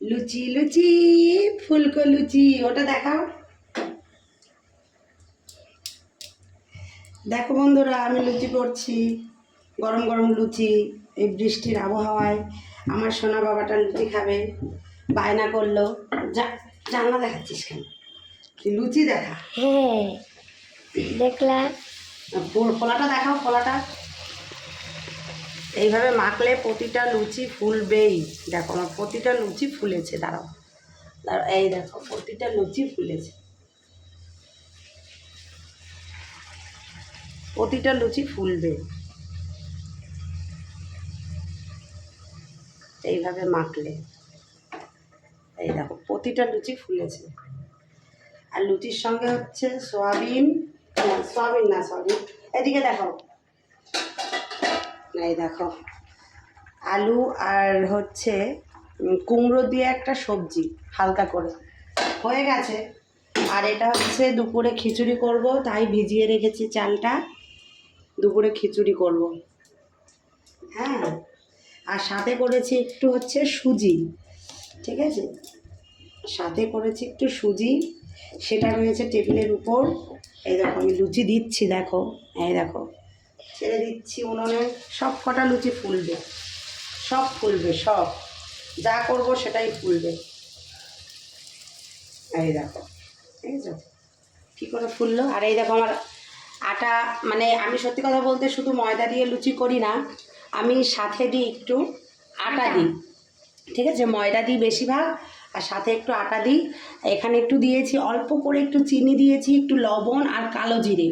লুচি লুচি ফুলকো লুচি ওটা দেখাও। দেখো বন্ধুরা আমি লুচি করছি গরম গরম লুচি এই বৃষ্টির আবহাওয়ায়। আমার সোনা বাবাটা লুচি খাবে বায়না করল। যা জানলা দেখাচ্ছিস কেন? তুই লুচি দেখা। হ্যাঁ দেখলাম। ফোলাটা দেখাও ফোলাটা। এইভাবে মাখলে প্রতিটা লুচি ফুলবেই। দেখো, আমার প্রতিটা লুচি ফুলেছে, দাঁড়াও। দাঁড়াও, এই দেখো, প্রতিটা লুচি ফুলেছে। প্রতিটা লুচি ফুলবে। এইভাবে মাখলে। এই দেখো, প্রতিটা লুচি ফুলেছে। আর লুচির সঙ্গে হচ্ছে সয়াবিন সয়াবিন না সয়াবিন এদিকে দেখো। এই দেখো। আলু আর হচ্ছে কুমড়ো দিয়ে একটা সবজি, হালকা করে। হয়ে গেছে। আর এটা হচ্ছে দুপুরে খিচুড়ি করব, তাই ভিজিয়ে রেখেছি চালটা। দুপুরে খিচুড়ি করব। হ্যাঁ। আর সাথে করেছি একটু হচ্ছে সুজি, ঠিক আছে? সাথে করেছি একটু সুজি, সেটা রয়েছে টেবিলের উপর। এই দেখো, আমি লুচি দিচ্ছি, দেখো। এই দেখো। ছেড়ে দিচ্ছি উনুনে সব কটা লুচি ফুলবে। সব ফুলবে সব। যা করব সেটাই ফুলবে। এই দেখো ঠিক আছে কী করে ফুললো? আর এই দেখো আমার আটা মানে আমি সত্যি কথা বলতে শুধু ময়দা দিয়ে লুচি করি না আমি সাথে দিই একটু আটা? দিই। ঠিক আছে? ময়দা দিই বেশিরভাগ আর সাথে একটু আটা দিই। এখানে একটু দিয়েছি অল্প করে একটু চিনি দিয়েছি একটু লবণ আর কালো জিরে।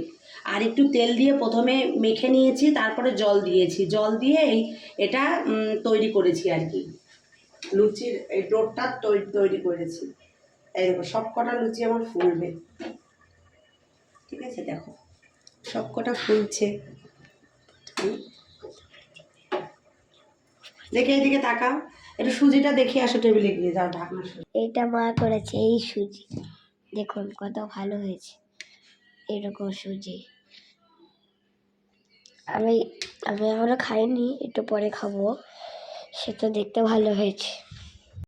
আর একটু তেল দিয়ে প্রথমে মেখে নিয়েছি, তারপরে জল দিয়েছি। জল দিয়ে এই এটা তৈরি করেছি আর কি। লুচির এই ডোরটা তৈরি করেছি। দেখো সব কটা লুচি আমার ফুলবে। ঠিক আছে, দেখো সব কটা ফুলছে। দেখে এদিকে তাকাও। একটু সুজিটা দেখে আসো টেবিলে গিয়ে, যাও ঢাকনা এইটা মা করেছে, এই সুজি। দেখুন কত ভালো হয়েছে। এরকম সুজি। আমি আমি এখনও খাইনি একটু পরে খাব। সেটা দেখতে ভালো হয়েছে।